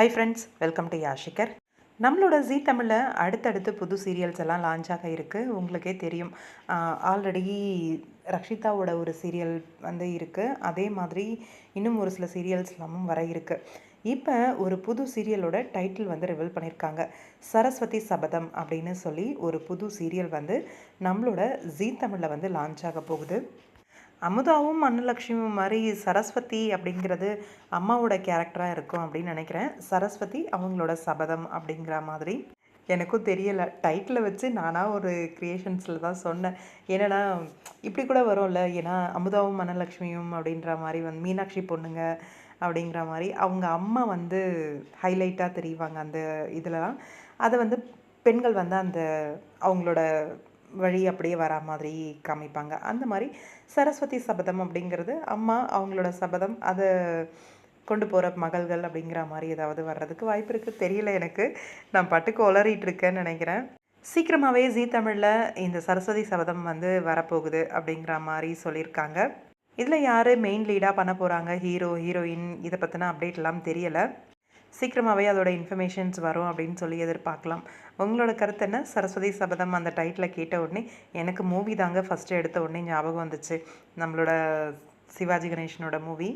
High friends welcome to யாஷிகர் நம்மளோட Zee தமிழில் அடுத்தடுத்து புது சீரியல்ஸ் எல்லாம் லான்ச் ஆக இருக்குது உங்களுக்கே தெரியும். ஆல்ரெடி ரக்ஷிதாவோட ஒரு சீரியல் வந்து இருக்குது அதே மாதிரி இன்னும் ஒரு சில சீரியல்ஸ் எல்லாமும் வர இருக்குது இப்போ ஒரு புது சீரியலோட டைட்டில் வந்து ரிவீல் பண்ணியிருக்காங்க சரஸ்வதி சபதம் அப்படின்னு சொல்லி ஒரு புது சீரியல் வந்து நம்மளோட ஜீ தமிழில் வந்து லான்ச் ஆக போகுது. அமுதாவும் அன்னலக்ஷ்மியும் மாதிரி சரஸ்வதி அப்படிங்கிறது அம்மாவோட கேரக்டராக இருக்கும் அப்படின்னு நினைக்கிறேன். சரஸ்வதி அவங்களோட சபதம் அப்படிங்கிற மாதிரி. எனக்கும் தெரியலை. டைட்டில் வச்சு நானாக ஒரு க்ரியேஷன்ஸில் தான் சொன்னேன். என்னென்னா இப்படி கூட வரும்ல. ஏன்னா அமுதாவும் மனலக்ஷ்மியும் அப்படின்ற மாதிரி வந்து மீனாட்சி பொண்ணுங்க அப்படிங்கிற மாதிரி அவங்க அம்மா வந்து ஹைலைட்டாக தெரிவாங்க அந்த இதிலலாம். அதை வந்து பெண்கள் வந்து அந்த அவங்களோட வழி அப்படியே வரா மாதிரி காமிப்பாங்க. அந்த மாதிரி சரஸ்வதி சபதம் அப்படிங்கிறது அம்மா அவங்களோட சபதம் அதை கொண்டு போகிற மகள்கள் அப்படிங்கிற மாதிரி ஏதாவது வர்றதுக்கு வாய்ப்பு இருக்குது தெரியல எனக்கு. நான் பட்டுக்கு உளறிட்டுருக்கேன்னு நினைக்கிறேன். சீக்கிரமாகவே ஜீ தமிழில் இந்த சரஸ்வதி சபதம் வந்து வரப்போகுது அப்படிங்கிற மாதிரி சொல்லியிருக்காங்க. இதில் யார் மெயின் லீடாக பண்ண போகிறாங்க ஹீரோ ஹீரோயின் இதை பற்றின அப்டேட்லாம் தெரியலை. சீக்கிரமாகவே அதோட இன்ஃபர்மேஷன்ஸ் வரும் அப்படின்னு சொல்லி எதிர்பார்க்கலாம். உங்களோட கருத்து என்ன? சரஸ்வதி சபதம் அந்த டைட்டில் கேட்ட உடனே எனக்கு மூவி தாங்க ஃபஸ்ட்டு எடுத்த உடனே ஞாபகம் வந்துச்சு. நம்மளோட சிவாஜி கணேசனோட மூவி